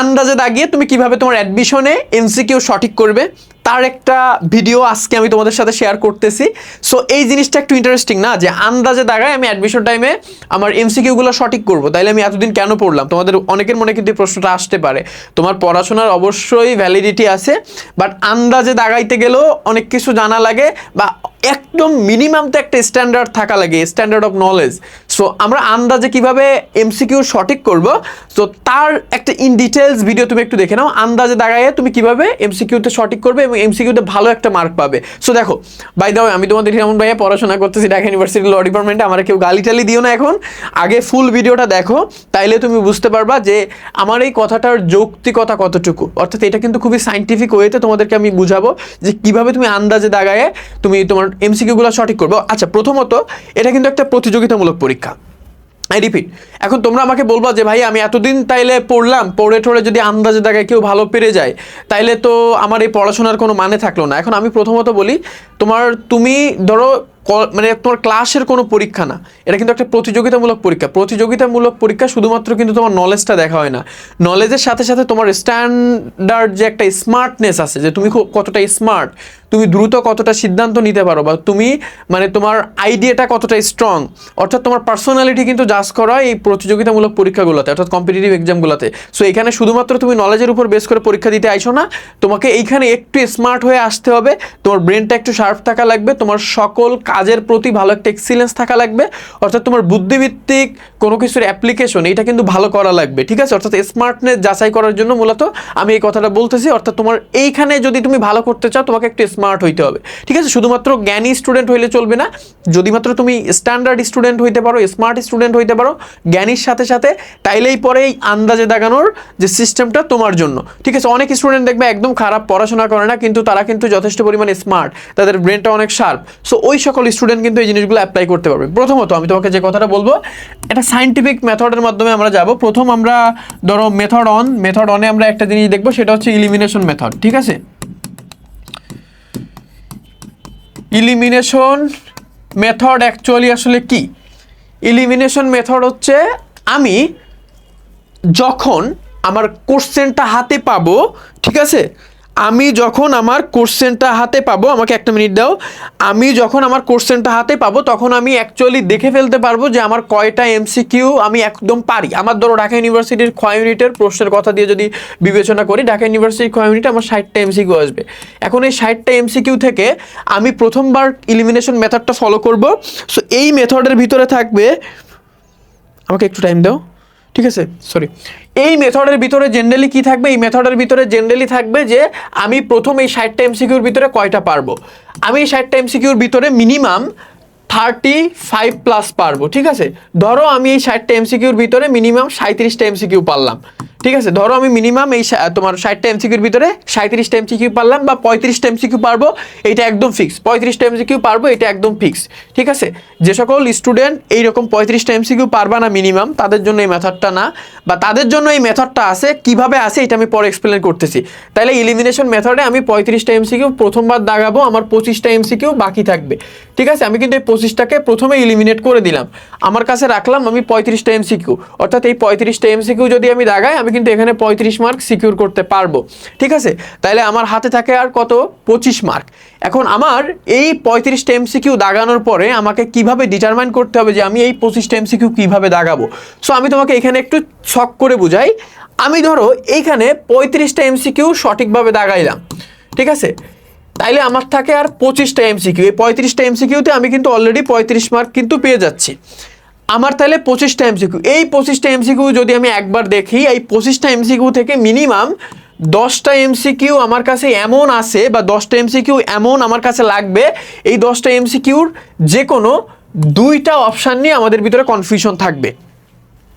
আন্দাজে দাগিয়ে তুমি কীভাবে তোমার অ্যাডমিশনে এমসিকিউ সঠিক করবে, তার একটা ভিডিও আজকে আমি তোমাদের সাথে শেয়ার করতেছি। সো এই জিনিসটা একটু ইন্টারেস্টিং না? যে আন্দাজে দাগায় আমি অ্যাডমিশন টাইমে আমার এমসিকিউগুলো সঠিক করব। তাইলে আমি এতদিন কেন পড়লাম? তোমাদের অনেকের মনে কিন্তু প্রশ্নটা আসতে পারে। তোমার পড়াশোনার অবশ্যই ভ্যালিডিটি আছে বাট আন্দাজে দাগাইতে গেলেও অনেক কিছু জানা লাগে বা একদম মিনিমাম তো একটা স্ট্যান্ডার্ড থাকা লাগে স্ট্যান্ডার্ড অফ নলেজ সো আমরা আন্দাজে কীভাবে এমসিকিউ সঠিক করব? তো তার একটা ইন ডিটেলস ভিডিও তুমি একটু দেখে নাও। আন্দাজে দাগাইয়ে তুমি কীভাবে এমসিকিউতে সঠিক করবে এবং এমসিকিউতে ভালো একটা মার্ক পাবে। সো দেখো বাই দাও আমি তোমাদের হিরামন ভাইয়া পড়াশোনা করতেছি ঢাকা ইউনিভার্সিটি ল ডিপার্টমেন্টে আমার কেউ গালি টালি দিও না এখন। আগে ফুল ভিডিওটা দেখো, তাইলে তুমি বুঝতে পারবা যে আমার এই কথাটার যৌক্তিকতা কতটুকু। অর্থাৎ এটা কিন্তু খুবই সাইন্টিফিক ওয়েতে তোমাদেরকে আমি বুঝাবো যে কীভাবে তুমি আন্দাজে দাগায়ে তুমি তোমার এমসিকিউগুলো সঠিক করবে। আচ্ছা প্রথমত, এটা কিন্তু একটা প্রতিযোগিতামূলক পরীক্ষা। আই রিপিট এখন তোমরা আমাকে বলবা যে ভাই আমি এতদিন তাইলে পড়লাম, পড়ে ঠড়ে যদি আন্দাজে দাগায় কেউ ভালো পেরে যায়, তাইলে তো আমার এই পড়াশোনার কোনো মানে থাকল না। এখন আমি প্রথমত বলি, তোমার, তুমি ধরো মানে তোমার ক্লাসের কোনো পরীক্ষা না, এটা কিন্তু একটা প্রতিযোগিতামূলক পরীক্ষা। প্রতিযোগিতামূলক পরীক্ষা শুধুমাত্র কিন্তু তোমার নলেজটা দেখা হয় না। নলেজের সাথে সাথে তোমার স্ট্যান্ডার্ড যে একটা স্মার্টনেস আছে, যে তুমি কতটা স্মার্ট তুমি দ্রুত কতটা সিদ্ধান্ত নিতে পারো বা তুমি মানে তোমার আইডিয়াটা কতটা স্ট্রং অর্থাৎ তোমার পার্সোনালিটি কিন্তু জাজ করা এই প্রতিযোগিতামূলক পরীক্ষাগুলোতে, অর্থাৎ কম্পিটিটিভ এক্সামগুলোতে সো এখানে শুধুমাত্র তুমি নলেজের উপর বেস করে পরীক্ষা দিতে আইসো না, তোমাকে এইখানে একটু স্মার্ট হয়ে আসতে হবে। তোমার ব্রেনটা একটু শার্প থাকা লাগবে, তোমার সকল কাজের প্রতি ভালো একটা এক্সিলেন্স থাকা লাগবে। অর্থাৎ তোমার বুদ্ধিভিত্তিক কোনো কিছুর অ্যাপ্লিকেশন এটা কিন্তু ভালো করা লাগবে, ঠিক আছে? অর্থাৎ স্মার্টনেস যাচাই করার জন্য মূলত আমি এই কথাটা বলতেছি। অর্থাৎ তোমার এইখানে যদি তুমি ভালো করতে চাও, তোমাকে একটু স্মার্ট হইতে হবে। ঠিক আছে? শুধুমাত্র জ্ঞানী স্টুডেন্ট হইলে চলবে না। যদি মাত্র তুমি স্ট্যান্ডার্ড স্টুডেন্ট হইতে পারো স্মার্ট স্টুডেন্ট হইতে পারো, জ্ঞানীর সাথে সাথে, তাইলেই পরে এই আন্দাজে দাগানোর যে সিস্টেমটা তোমার জন্য। ঠিক আছে? অনেক স্টুডেন্ট দেখবে একদম খারাপ পড়াশোনা করে না, কিন্তু তারা কিন্তু যথেষ্ট পরিমাণে স্মার্ট তাদের ব্রেনটা অনেক শার্প সো ওই সকল স্টুডেন্ট কিন্তু এই জিনিসগুলো অ্যাপ্লাই করতে পারবে। প্রথমত আমি তোমাকে যে কথাটা বলব, এটা সাইন্টিফিক মেথডের মাধ্যমে আমরা যাব। প্রথম আমরা ধরো মেথড অন মেথড অনে আমরা একটা জিনিস দেখব, সেটা হচ্ছে ইলিমিনেশন মেথড ঠিক আছে? ইলিমিনেশন মেথড অ্যাকচুয়ালি আসলে কি? ইলিমিনেশন মেথড হচ্ছে আমি যখন আমার কোশ্চেনটা হাতে পাবো, ঠিক আছে? আমি যখন আমার কোশ্চেনটা হাতে পাবো, আমাকে একটা মিনিট দাও, আমি যখন আমার কোশ্চেনটা হাতে পাবো, তখন আমি অ্যাকচুয়ালি দেখে ফেলতে পারব যে আমার কয়টা এমসিকিউ আমি একদম পারি। আমার ধরো ঢাকা ইউনিভার্সিটির ক্ষয় ইউনিটের প্রশ্নের কথা দিয়ে যদি বিবেচনা করি, ঢাকা ইউনিভার্সিটির ক্ষয় ইউনিটে আমার ষাটটা এমসিকিউ আসবে। এখন এই ষাটটা এমসিকিউ থেকে আমি প্রথমবার ইলিমিনেশন মেথডটা ফলো করব। সো এই মেথডের ভিতরে থাকবে, আমাকে একটু টাইম দাও। ঠিক আছে? সরি এই মেথডের ভিতরে জেনারেলি কি থাকবে? এই মেথডের ভিতরে জেনারেলি থাকবে যে, আমি প্রথম এই ষাটটা এমসিকিউর ভিতরে কয়টা পারব? আমি এই ষাটটা এমসিকিউর ভিতরে মিনিমাম থার্টি ফাইভ প্লাস পারব, ঠিক আছে? ধরো আমি এই ষাটটা এমসিকিউর ভিতরে মিনিমাম সাঁত্রিশটা এমসিকিউ পারলাম। ঠিক আছে, ধরো আমি মিনিমাম এই তোমার ষাটটা এমসিকিউর ভিতরে সাঁত্রিশটা এমসিকিউ পারলাম বা পঁয়ত্রিশটা এমসিকিউ পারব এটা একদম ফিক্স পঁয়ত্রিশটা এমসিকিউ পারব এটা একদম ফিক্স ঠিক আছে? যে সকল স্টুডেন্ট এইরকম পঁয়ত্রিশটা এমসিকিউ পারবা না মিনিমাম তাদের জন্য এই মেথডটা না। বা তাদের জন্য এই মেথডটা আছে, কীভাবে আছে এটা আমি পরে এক্সপ্লেন করতেছি। তাহলে ইলিমিনেশন মেথডে আমি পঁয়ত্রিশটা এমসিকিউ প্রথমবার দাগাবো, আমার পঁচিশটা এমসিকিউ বাকি থাকবে। ঠিক আছে? আমি কিন্তু এই পঁচিশটাকে প্রথমে ইলিমিনেট করে দিলাম। আমার কাছে রাখলাম আমি পঁয়ত্রিশটা এমসিকিউ অর্থাৎ এই পঁয়ত্রিশটা এমসিকিউ যদি আমি দাগাই আমি কিন্তু এখানে পঁয়ত্রিশ মার্ক সিকিউর করতে পারব। ঠিক আছে? তাহলে আমার হাতে থাকে আর কত? পঁচিশ মার্ক এখন আমার এই পঁয়ত্রিশটা এমসিকিউ দাগানোর পরে আমাকে কীভাবে ডিটারমাইন করতে হবে যে আমি এই পঁচিশটা এমসিকিউ কীভাবে দাগাবো? সো আমি তোমাকে এখানে একটু ছক করে বুঝাই। আমি ধরো এইখানে পঁয়ত্রিশটা এমসিকিউ সঠিকভাবে দাগাইলাম। ঠিক আছে? তাইলে আমার থাকে আর পঁচিশটা এমসিকিউ এই পঁয়ত্রিশটা এমসিকিউতে আমি কিন্তু অলরেডি পঁয়ত্রিশ মার্ক কিন্তু পেয়ে যাচ্ছি। আমার তাহলে পঁচিশটা এমসিকিউ এই পঁচিশটা এমসিকিউ যদি আমি একবার দেখি, এই পঁচিশটা এমসিকিউ থেকে মিনিমাম দশটা এমসিকিউ আমার কাছে এমন আছে বা দশটা এমসিকিউ এমন আমার কাছে লাগবে, এই দশটা এমসিকিউর যে কোনো দুইটা অপশান নিয়ে আমাদের ভিতরে কনফিউশন থাকবে।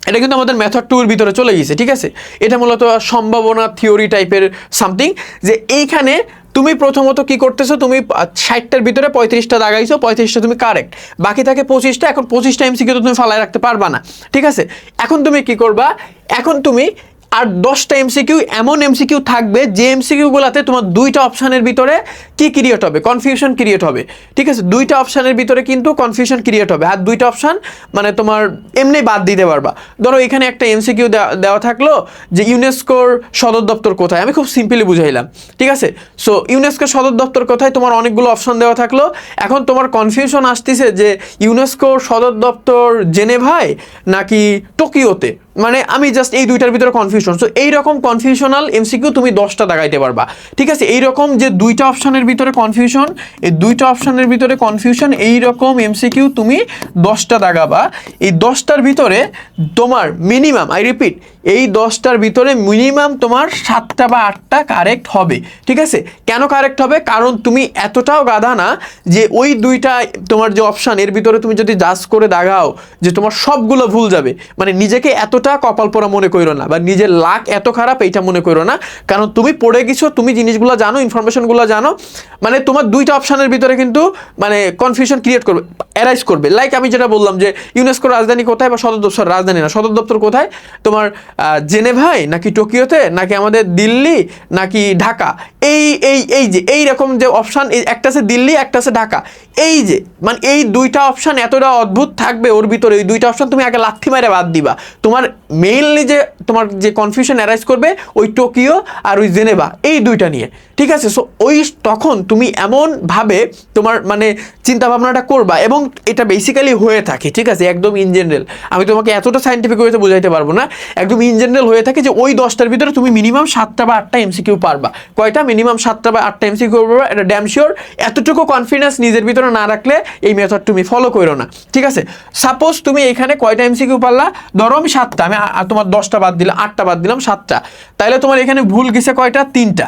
এটা কিন্তু আমাদের মেথড টুর ভিতরে চলে গেছে, ঠিক আছে? এটা মূলত সম্ভাবনা থিওরি টাইপের সামথিং যে এইখানে তুমি প্রথমত কি করতেছো? তুমি ষাটটার ভিতরে পঁয়ত্রিশটা দাগাইছো, পঁয়ত্রিশটা তুমি কারেক্ট বাকি থাকে পঁচিশটা, এখন পঁচিশটা এমসিকিউ তো তুমি ফালায় রাখতে পারবা না। ঠিক আছে? এখন তুমি কি করবা? এখন তুমি আর দশটা এমসিকিউ এমন এমসিকিউ থাকবে যে এমসিকিউগুলোতে তোমার দুইটা অপশানের ভিতরে কি ক্রিয়েট হবে? কনফিউশন ক্রিয়েট হবে। ঠিক আছে? দুইটা অপশানের ভিতরে কিন্তু কনফিউশন ক্রিয়েট হবে। আর দুইটা অপশান মানে তোমার এমনি বাদ দিতে পারবা। ধরো এখানে একটা এমসিকিউ দেওয়া থাকল যে ইউনেস্কোর সদর দপ্তর কোথায়? আমি খুব সিম্পলি বুঝাইলাম। ঠিক আছে? সো ইউনেস্কোর সদর দপ্তর কোথায়? তোমার অনেকগুলো অপশান দেওয়া থাকল। এখন তোমার কনফিউশন আসতেছে যে ইউনেস্কোর সদর দপ্তর জেনেভায় নাকি টোকিওতে? মানে আমি জাস্ট এই দুইটার ভিতরে কনফিউশন সো এইরকম কনফিউশনাল এমসিকিউ তুমি দশটা দাগাইতে পারবা। ঠিক আছে? এইরকম যে দুইটা অপশানের ভিতরে কনফিউশন এই দুইটা অপশানের ভিতরে কনফিউশন এইরকম এমসিকিউ তুমি দশটা দাগাবা। এই দশটার ভিতরে তোমার মিনিমাম আই রিপিট এই দশটার ভিতরে মিনিমাম তোমার সাতটা বা আটটা কারেক্ট হবে, ঠিক আছে? কেন কারেক্ট হবে? কারণ তুমি এতটাও গাধা না যে ওই দুইটা তোমার যে অপশান এর ভিতরে তুমি যদি জাজ করে দাগাও যে তোমার সবগুলো ভুল যাবে। মানে নিজেকে এতটা কপাল পরা মনে করো না বা নিজের লাক এত খারাপ এইটা মনে করো না। কারণ তুমি পড়ে গেছো, তুমি জিনিসগুলো জানো ইনফরমেশনগুলো জানো মানে তোমার দুইটা অপশানের ভিতরে কিন্তু মানে কনফিউশন ক্রিয়েট করবে অ্যারাইজ করবে। লাইক আমি যেটা বললাম যে ইউনেস্কোর রাজধানী কোথায় বা সদর দপ্তর, রাজধানী না, সদর দপ্তর কোথায়? তোমার জেনেভায়, নাকি টোকিওতে, নাকি আমাদের দিল্লি, নাকি ঢাকা? এই এই এই যে, এই রকম যে অপশান একটা আছে দিল্লি, একটা আছে ঢাকা। এই যে মানে এই দুইটা অপশান এতটা অদ্ভুত থাকবে ওর ভিতরে। ওই দুইটা অপশান তুমি আগে লাথি মেরে বাদ দিবা। তোমার মেইনলি যে, তোমার যে কনফিউশন অ্যারাইজ করবে, ওই টোকিও আর ওই জেনেভা, এই দুইটা নিয়ে। ঠিক আছে? সো ওই তখন তুমি এমনভাবে তোমার মানে চিন্তা ভাবনাটা করবা এবং এটা বেসিক্যালি হয়ে থাকে, ঠিক আছে? একদম ইন জেনারেল আমি তোমাকে এতটা সাইন্টিফিক ওয়েতে বোঝাইতে পারব না। একদম ইন জেনারেল হয়ে থাকে যে ওই দশটার ভিতরে তুমি মিনিমাম সাতটা বা আটটা এমসিকিউ পারবা। কয়টা? মিনিমাম সাতটা বা আটটা এমসিকিউ পারবা, এটা ড্যাম শিওর এতটুকু কনফিডেন্স নিজের ভিতরে না রাখলে এই মেথড তুমি ফলো করো না, ঠিক আছে? সাপোজ তুমি এখানে কয়টা এমসিকিউ পারলা? ধরো আমি সাতটা, আমি তোমার দশটা বাদ দিলাম, আটটা বাদ দিলাম, সাতটা। তাহলে তোমার এখানে ভুল গেছে কয়টা? তিনটা।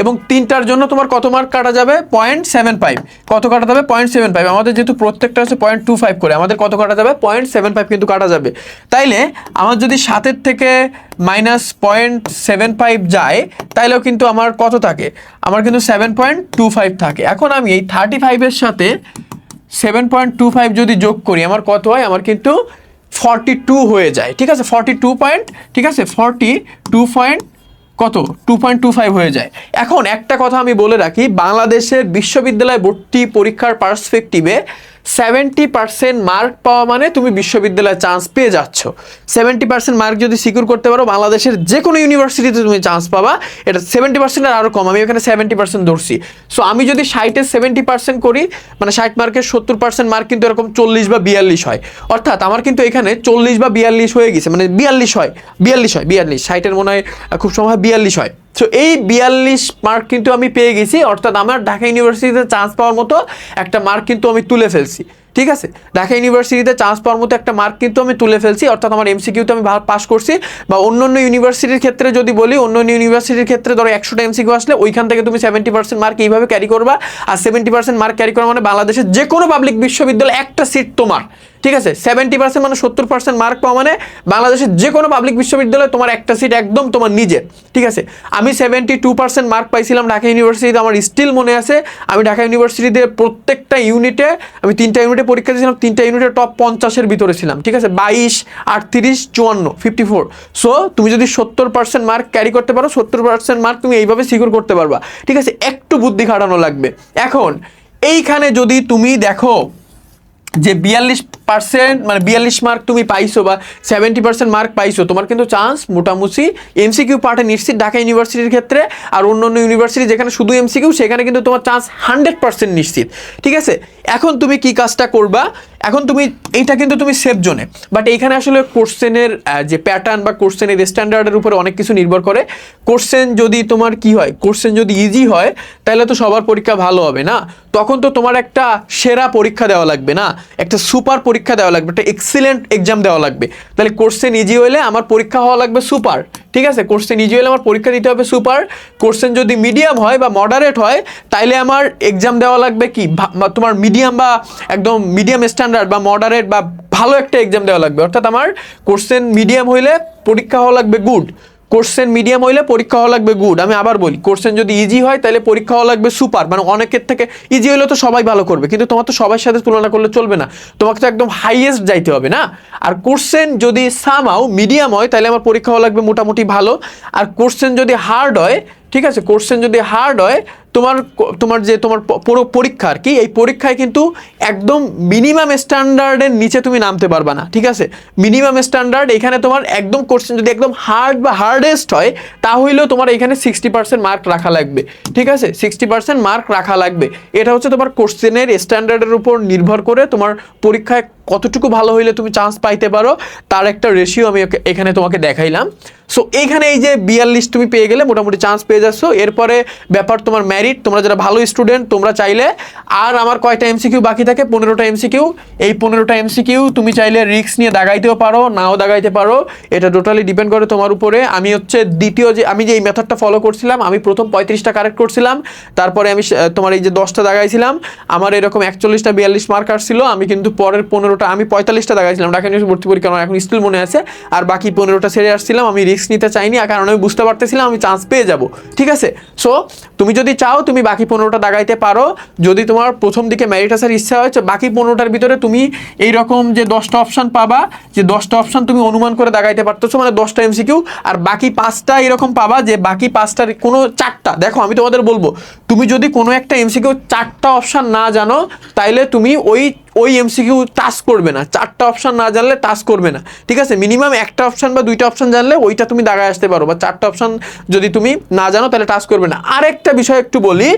এবং তিনটার জন্য তোমার কত মার্ক কাটা যাবে? পয়েন্ট সেভেন ফাইভ কত কাটা যাবে? পয়েন্ট সেভেন ফাইভ আমাদের যেহেতু প্রত্যেকটা হচ্ছে পয়েন্ট টু ফাইভ করে, আমাদের কত কাটা যাবে? পয়েন্ট সেভেন ফাইভ কিন্তু কাটা যাবে। তাইলে আমার যদি সাতের থেকে মাইনাস পয়েন্ট সেভেন ফাইভ যায়, তাইলেও কিন্তু আমার কত থাকে? আমার কিন্তু সেভেন পয়েন্ট টু ফাইভ থাকে। এখন আমি এই থার্টি ফাইভের সাথে সেভেন পয়েন্ট টু ফাইভ যদি যোগ করি, আমার কত হয়? আমার কিন্তু ফর্টি টু হয়ে যায়। ঠিক আছে? ফর্টি টু পয়েন্ট ঠিক আছে? ফর্টি টু পয়েন্ট কত? টু পয়েন্ট টু ফাইভ হয়ে যায়। এখন একটা কথা আমি বলে রাখি, বাংলাদেশের বিশ্ববিদ্যালয় ভর্তি পরীক্ষার পার্সপেক্টিভে সেভেন্টি পার্সেন্ট মার্ক পাওয়া মানে তুমি বিশ্ববিদ্যালয়ে চান্স পেয়ে যাচ্ছ। সেভেন্টি পার্সেন্ট মার্ক যদি সিকিউর করতে পারো, বাংলাদেশের যে কোনো ইউনিভার্সিটিতে তুমি চান্স পাবা। এটা সেভেন্টি পার্সেন্ট আরও কম, আমি এখানে সেভেন্টি পার্সেন্ট ধরছি। সো আমি যদি ষাটের সেভেন্টি পার্সেন্ট করি মানে ষাট মার্কের সত্তর পার্সেন্ট মার্ক কিন্তু এরকম চল্লিশ বা বিয়াল্লিশ হয়। অর্থাৎ আমার কিন্তু এখানে চল্লিশ বা বিয়াল্লিশ হয়ে গেছে মানে বিয়াল্লিশ হয় বিয়াল্লিশ হয়, বিয়াল্লিশ। ষাটের মনে হয় খুব সময় বিয়াল্লিশ হয়। সো এই বিয়াল্লিশ মার্ক কিন্তু আমি পেয়ে গেছি, অর্থাৎ আমার ঢাকা ইউনিভার্সিটিতে চান্স পাওয়ার মতো একটা মার্ক কিন্তু আমি তুলে ফেলছি। ঠিক আছে? ঢাকা ইউনিভার্সিটিতে চান্স পাওয়ার মতো একটা মার্ক কিন্তু আমি তুলে ফেলছি, অর্থাৎ আমার এমসিকিউতে আমি পাস করছি বা অন্য অন্য ইউনিভার্সিটির ক্ষেত্রে যদি বলি অন্য অন্য ইউনিভার্সিটির ক্ষেত্রে ধরো একশোটা এমসিকিউ আসলে ওইখান থেকে তুমি সেভেন্টি পার্সেন্ট মার্ক এইভাবে ক্যারি করবা, আর সেভেন্টি পার্সেন্ট মার্ক ক্যারি করা মানে বাংলাদেশের যে কোনো পাবলিক বিশ্ববিদ্যালয়ে একটা সিট তোমার। ঠিক আছে সেভেন্টি পার্সেন্ট মানে সত্তর পার্সেন্ট মার্ক পাওয়া মানে বাংলাদেশের যে কোনো পাবলিক বিশ্ববিদ্যালয়ে তোমার একটা সিট একদম তোমার নিজের, ঠিক আছে? আমি সেভেন্টি টু পার্সেন্ট মার্ক পাইছিলাম ঢাকা ইউনিভার্সিটিতে আমার স্টিল মনে আছে, আমি ঢাকা ইউনিভার্সিটিতে প্রত্যেকটা ইউনিটে আমি তিনটা ইউনিটে পরীক্ষা দিয়েছিলাম, তিনটা ইউনিটে টপ পঞ্চাশের ভিতরে ছিলাম, ঠিক আছে? বাইশ, আটত্রিশ, চুয়ান্ন ফিফটি ফোর সো তুমি যদি সত্তর পার্সেন্ট মার্ক ক্যারি করতে পারো, সত্তর পার্সেন্ট মার্ক তুমি এইভাবে সিকিউর করতে পারবা, ঠিক আছে? একটু বুদ্ধি খাটানো লাগবে। এখন, এইখানে যদি তুমি দেখো যে বিয়াল্লিশ পার্সেন্ট মানে বিয়াল্লিশ মার্ক তুমি পাইছো বা সেভেন্টি পার্সেন্ট মার্ক পাইছো, তোমার কিন্তু চান্স মোটামুটি এমসিকিউ পার্টে নিশ্চিত ঢাকা ইউনিভার্সিটির ক্ষেত্রে আর অন্য অন্য ইউনিভার্সিটি যেখানে শুধু এমসিকিউ সেখানে কিন্তু তোমার চান্স হান্ড্রেড পার্সেন্ট নিশ্চিত। ঠিক আছে? এখন তুমি কি কাজটা করবা? এখন তুমি, এইটা কিন্তু তুমি সেফ জোনে বাট এইখানে আসলে কোশ্চেনের যে প্যাটার্ন বা কোশ্চেনের স্ট্যান্ডার্ডের উপরে অনেক কিছু নির্ভর করে। কোশ্চেন যদি তোমার কি হয়? কোশ্চেন যদি ইজি হয়, তাহলে তো সবার পরীক্ষা ভালো হবে না। তখন তো তোমার একটা সেরা পরীক্ষা দেওয়া লাগবে না। একটা সুপার পরীক্ষা দেওয়া লাগবে, একটা এক্সিলেন্ট এক্সাম দেওয়া লাগবে। তাহলে কোশ্চেন ইজি হলে আমার পরীক্ষা হওয়া লাগবে সুপার ঠিক আছে? কোশ্চেন ইজি হলে আমার পরীক্ষা দিতে হবে সুপার কোশ্চেন যদি মিডিয়াম হয় বা মডারেট হয়, তাইলে আমার এক্সাম দেওয়া লাগবে কি? তোমার মিডিয়াম বা একদম মিডিয়াম স্ট্যান্ডার্ড বা মডারেট বা ভালো একটা এক্সাম দেওয়া লাগবে। অর্থাৎ আমার কোশ্চেন মিডিয়াম হইলে পরীক্ষা হওয়া লাগবে গুড কোর্সেন মিডিয়াম হইলে পরীক্ষা হওয়া লাগবে গুড আমি আবার বলি কোর্সেন যদি ইজি হয়, তাহলে পরীক্ষা হওয়া লাগবে সুপার মানে অনেকের থেকে ইজি হইলে তো সবাই ভালো করবে, কিন্তু তোমার তো সবার সাথে তুলনা করলে চলবে না। তোমাকে তো একদম হাইয়েস্ট যাইতে হবে না? আর কোর্সেন যদি সামাও মিডিয়াম হয়, তাহলে আমার পরীক্ষা হওয়া লাগবে মোটামুটি ভালো। আর কোর্সেন যদি হার্ড হয়, ঠিক আছে কোর্সেন যদি হার্ড হয় তোমার তোমার যে তোমার পুরো পরীক্ষা আর কি, এই পরীক্ষায় কিন্তু একদম মিনিমাম স্ট্যান্ডার্ডের নিচে তুমি নামতে পারবা না, ঠিক আছে? মিনিমাম স্ট্যান্ডার্ড এখানে তোমার একদম কোশ্চেন যদি একদম হার্ড বা হার্ডেস্ট হয়, তাহলেও তোমার এখানে সিক্সটি পার্সেন্ট মার্ক রাখা লাগবে, ঠিক আছে? সিক্সটি পার্সেন্ট মার্ক রাখা লাগবে। এটা হচ্ছে তোমার কোশ্চেনের স্ট্যান্ডার্ডের উপর নির্ভর করে তোমার পরীক্ষায় কতটুকু ভালো হইলে তুমি চান্স পাইতে পারো, তার একটা রেশিও আমি এখানে তোমাকে দেখাইলাম। সো এইখানে এই যে বিয়াল্লিশ তুমি পেয়ে গেলে, মোটামুটি চান্স পেয়ে যাচ্ছ। এরপরে ব্যাপার তোমার ম্যারিট তোমরা যারা ভালো স্টুডেন্ট তোমরা চাইলে, আর আমার কয়টা এমসিকিউ বাকি থাকে? পনেরোটা এমসিকিউ এই পনেরোটা এমসিকিউ তুমি চাইলে রিস্ক নিয়ে দাগাইতেও পারো, নাও দাগাইতে পারো। এটা টোটালি ডিপেন্ড করে তোমার উপরে। আমি হচ্ছে দ্বিতীয় যে আমি যে এই মেথডটা ফলো করছিলাম, আমি প্রথম পঁয়ত্রিশটা কারেক্ট করছিলাম। তারপরে আমি তোমার এই যে দশটা দাগাইছিলাম, আমার এরকম একচল্লিশটা, বিয়াল্লিশ মার্ক আসছিল। আমি কিন্তু পরের পনেরোটা আমি পঁয়তাল্লিশটা দাগাইছিলাম। ঢাকা ইউনিভার্সিটি ভর্তি পরীক্ষা আমার এখন স্টিল মনে আছে। আর বাকি পনেরোটা ছেড়ে আসছিলাম। আমি রিস্ক নিতে চাইনি কারণ আমি বুঝতে পারতেছিলাম, আমি চান্স পেয়ে যাব। ঠিক আছে? সো তুমি যদি চাও তুমি বাকি পনেরোটা দাগাইতে পারো। যদি তোমার প্রথম দিকে ম্যারিট আসার ইচ্ছা হয়েছে, বাকি পনেরোটার ভিতরে তুমি এই রকম যে দশটা অপশান পাবা, যে দশটা অপশান তুমি অনুমান করে দাগাইতে পারতেছো মানে দশটা এমসিকিউ আর বাকি পাঁচটা এরকম পাবা যে বাকি পাঁচটার কোনো চারটা দেখো, আমি তোমাদের বলব, তুমি যদি কোনো একটা এমসিকিউ চারটা অপশান না জানো, তাইলে তুমি ওই ওই এমসিকিউ টাচ করবে না। চারটা অপশান না জানলে টাচ করবে না। ঠিক আছে? মিনিমাম একটা অপশান বা দুইটা অপশান জানলে ওইটা তুমি দাগায় আসতে পারো, বা চারটা অপশান যদি তুমি না জানো, তাহলে টাচ করবে না। আরেকটা বিষয় একটু বলি,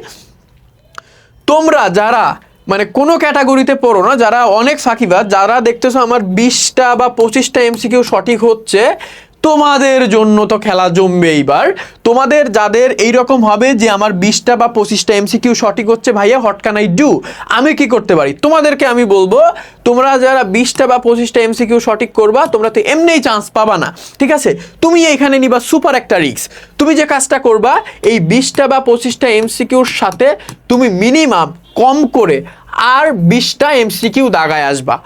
তোমরা যারা মানে কোনো ক্যাটাগরিতে পড়ো না, যারা অনেক ফাঁকিবাজ যারা দেখতেছো আমার বিশটা বা পঁচিশটা এমসিকিউ সঠিক হচ্ছে তোমাদের জন্য তো খেলা জমবে এইবার। তোমাদের যাদের এই রকম হবে যে আমার বিশটা বা পঁচিশটা এমসিকিউ সঠিক হচ্ছে, ভাইয়া হট ক্যান আই ডু আমি কি করতে পারি? তোমাদেরকে আমি বলব, তোমরা যারা বিশটা বা পঁচিশটা এমসিকিউ সঠিক করবা, তোমরা তো এমনিই চান্স পাবা না। ঠিক আছে? তুমি এইখানে নিবা সুপার একটা রিক্স তুমি যে কাজটা করবা, এই বিশটা বা পঁচিশটা এমসিকিউর সাথে তুমি মিনিমাম কম করে আর বিশটা এমসিকিউ দাগায় আসবা।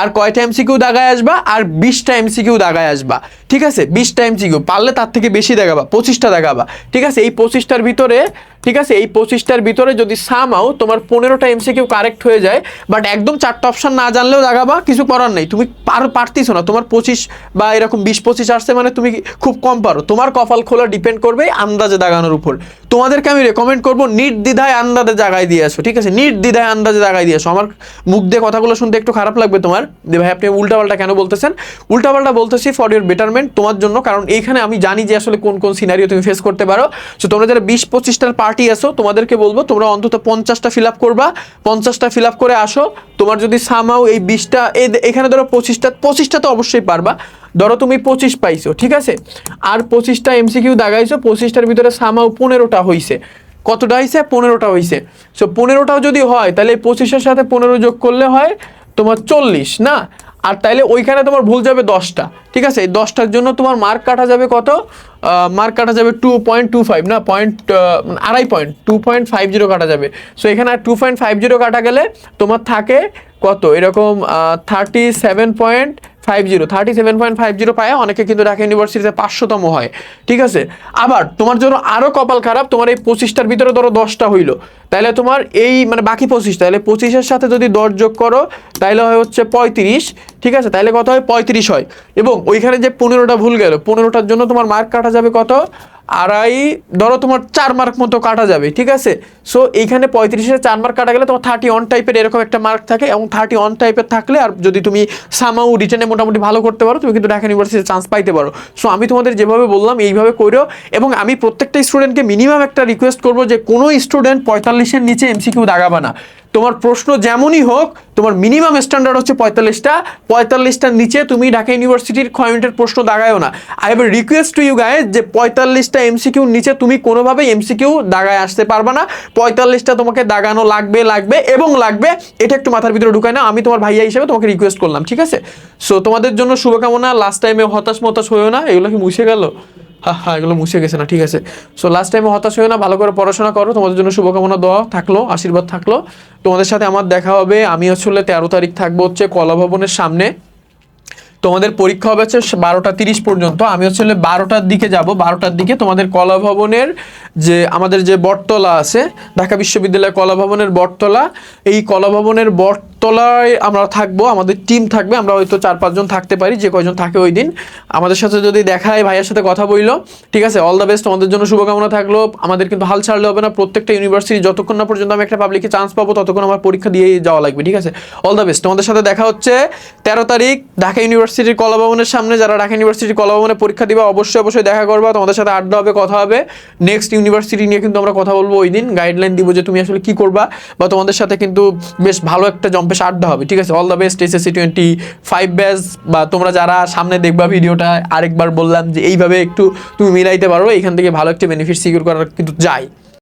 আর কয়টা এমসিকিউ দাগায় আসবা? আর বিশটা এমসিকিউ দাগায় আসবা। ঠিক আছে? বিশটা এমসিকিউ পারলে তার থেকে বেশি দেখাবা, পঁচিশটা দেখাবা। ঠিক আছে? এই পঁচিশটার ভিতরে, ঠিক আছে? এই পঁচিশটার ভিতরে যদি সামাও তোমার পনেরোটা এমসিকিউ কারেক্ট হয়ে যায় বাট একদম চারটা অপশান না জানলেও দাগাবা, কিছু করার নেই। তুমি পার, পারতিছো না। তোমার পঁচিশ বা এরকম বিশ, পঁচিশ আসছে মানে তুমি খুব কম পারো। তোমার কপাল খোলা ডিপেন্ড করবে আন্দাজে দাগানোর উপর। তোমাদেরকে আমি রেকমেন্ড করব, নির্দ্বিধায় আন্দাজে জাগায় দিয়ে আসো। ঠিক আছে? নির্দ্বিধায় আন্দাজে জাগায় দিয়ে আসো। আমার মুখ দিয়ে কথাগুলো শুনতে একটু খারাপ লাগবে তোমার। যে ভাই, আপনি উল্টাপাল্টা কেন বলতেছেন? উল্টাপাল্টা বলতেছি ফর ইউর বেটারমেন্ট তোমার জন্য, কারণ এইখানে আমি জানি যে আসলে কোন কোন সিনারিও তুমি ফেস করতে পারো। সো তোমরা যারা বিশ পঁচিশটার পার্টি আসো তোমাদেরকে বলব, তোমরা অন্তত পঞ্চাশটা ফিল আপ করবা। পঞ্চাশটা ফিল আপ করে আসো। তোমার যদি সামাও এই বিশটা এখানে ধরো পঁচিশটা পঁচিশটা তো অবশ্যই পারবা। ধরো তুমি পঁচিশ পাইছো, ঠিক আছে? আর পঁচিশটা এমসিকিউ দাগাইছো, পঁচিশটার ভিতরে সামাও পনেরোটা হইছে। কতটা হয়েছে পনেরোটা হয়েছে সো পনেরোটাও যদি হয়, তাহলে এই পঁচিশের সাথে পনেরো যোগ করলে হয় তোমার চল্লিশ, না? আর তাইলে ওইখানে তোমার ভুল যাবে দশটা, ঠিক আছে? এই দশটার জন্য তোমার মার্ক কাটা যাবে কত? মার্ক কাটা যাবে টু পয়েন্ট টু ফাইভ না? পয়েন্ট আড়াই point two point five zero কাটা যাবে। সো এখানে টু পয়েন্ট ফাইভ জিরো কাটা গেলে তোমার থাকে কত? এরকম thirty seven point five zero thirty seven point five zero পায়, অনেকে কিন্তু ঢাকা ইউনিভার্সিটিতে পাঁচশোতম হয়, ঠিক আছে? আবার তোমার জন্য আরও কপাল খারাপ, তোমার এই পঁচিশটার ভিতরে ধরো দশটা হইল তাহলে তোমার এই মানে বাকি পঁচিশ তাহলে পঁচিশের সাথে যদি দশ যোগ করো তাহলে হয় হচ্ছে পঁয়ত্রিশ, ঠিক আছে? তাহলে কত হয়? পঁয়ত্রিশ হয়। এবং ওইখানে যে পনেরোটা ভুল গেল, পনেরোটার জন্য তোমার মার্ক কাটা যাবে কত? আড়াই, ধরো তোমার চার মার্ক মতো কাটা যাবে, ঠিক আছে? সো এইখানে পঁয়ত্রিশের চার মার্ক কাটা গেলে তোমার থার্টি অন টাইপের এরকম একটা মার্ক থাকে এবং থার্টি অন টাইপের থাকলে আর যদি তুমি সামাউ রিটার্নে মোটামুটি ভালো করতে পারো, তুমি কিন্তু ঢাকা ইউনিভার্সিটিতে চান্স পাইতে পারো। সো আমি তোমাদের যেভাবে বললাম এইভাবে করো এবং আমি প্রত্যেকটা স্টুডেন্টকে মিনিমাম একটা রিকোয়েস্ট করব যে কোনো স্টুডেন্ট পঁয়তাল্লিশের নিচে এমসিকিউ দাগাবা না। তোমার প্রশ্ন যেমনই হোক, তোমার মিনিমাম স্ট্যান্ডার্ড হচ্ছে পঁয়তাল্লিশটা। পঁয়তাল্লিশটার নিচে তুমি ঢাকা ইউনিভার্সিটির ছয় মিনিটের প্রশ্ন দাগায়ও না। I have request to you গায়ে যে পঁয়তাল্লিশটা এমসিকিউর নিচে তুমি কোনোভাবে এমসিকিউ দাগায় আসতে পারবে না। পঁয়তাল্লিশটা তোমাকে দাগানো লাগবে লাগবে এবং লাগবে। এটা একটু মাথার ভিতরে ঢুকায় না আমি তোমার ভাইয়া হিসেবে তোমাকে রিকোয়েস্ট করলাম, ঠিক আছে? সো তোমাদের জন্য শুভকামনা। লাস্ট টাইমে হতাশ মতাশ হয়েও না, এগুলো কি মুছে গেল? হ্যাঁ হ্যাঁ এগুলো মুছে গেছে না, ঠিক আছে। সো লাস্ট টাইমে হতাশ হয়েও না, ভালো করে পড়াশোনা করো, তোমাদের জন্য শুভকামনা দেওয়া থাকল, আশীর্বাদ থাকল। তোমাদের সাথে আমার দেখা হবে, আমি আসলে তেরো তারিখ থাকব হচ্ছে কলা ভবনের সামনে। তোমাদের পরীক্ষা হবে হচ্ছে বারোটা তিরিশ পর্যন্ত, আমি হচ্ছে বারোটার দিকে যাব, বারোটার দিকে তোমাদের কলা ভবনের যে, আমাদের যে বটতলা আছে, ঢাকা বিশ্ববিদ্যালয় কলা ভবনের বটতলা, এই কলা ভবনের বটতলায় আমরা থাকব, আমাদের টিম থাকবে, আমরা হয়তো চার পাঁচজন থাকতে পারি, যে কয়জন থাকে ওই দিন। আমাদের সাথে যদি দেখায় ভাইয়ের সাথে কথা বইলো ঠিক আছে অল দ্য বেস্ট আমাদের জন্য শুভকামনা থাকল। আমাদের কিন্তু হাল ছাড়লে হবে না, প্রত্যেকটা ইউনিভার্সিটি যতক্ষণ না পর্যন্ত আমি একটা পাবলিকে চান্স পাবো, ততক্ষণ আমার পরীক্ষা দিয়ে যাওয়া লাগবে, ঠিক আছে? অল দ্য বেস্ট তোমাদের সাথে দেখা হচ্ছে তেরো তারিখ, ঢাকা ইউনিভার্সিটির কলা ভবনের সামনে। যারা ঢাকা ইউনিভার্সিটির কলা ভবনে পরীক্ষা দিবা, অবশ্যই অবশ্যই দেখা করবা, তোমাদের সাথে আড্ডা হবে, কথা হবে। নেক্সট ইউনিভার্সিটি নিয়ে কিন্তু আমরা কথা বলব ওই দিন গাইডলাইন দিব যে তুমি আসলে কি করবা, বা তোমাদের সাথে কিন্তু বেশ ভালো একটা জম্পেশ আড্ডা হবে, ঠিক আছে? All the best SSC twenty five batch বা তোমরা যারা সামনে দেখবা ভিডিওটা, আরেকবার বললাম যে এইভাবে একটু তুমি মিলাইতে পারো, এখান থেকে ভালো একটা বেনিফিট সিকিউর করার কিন্তু যায়।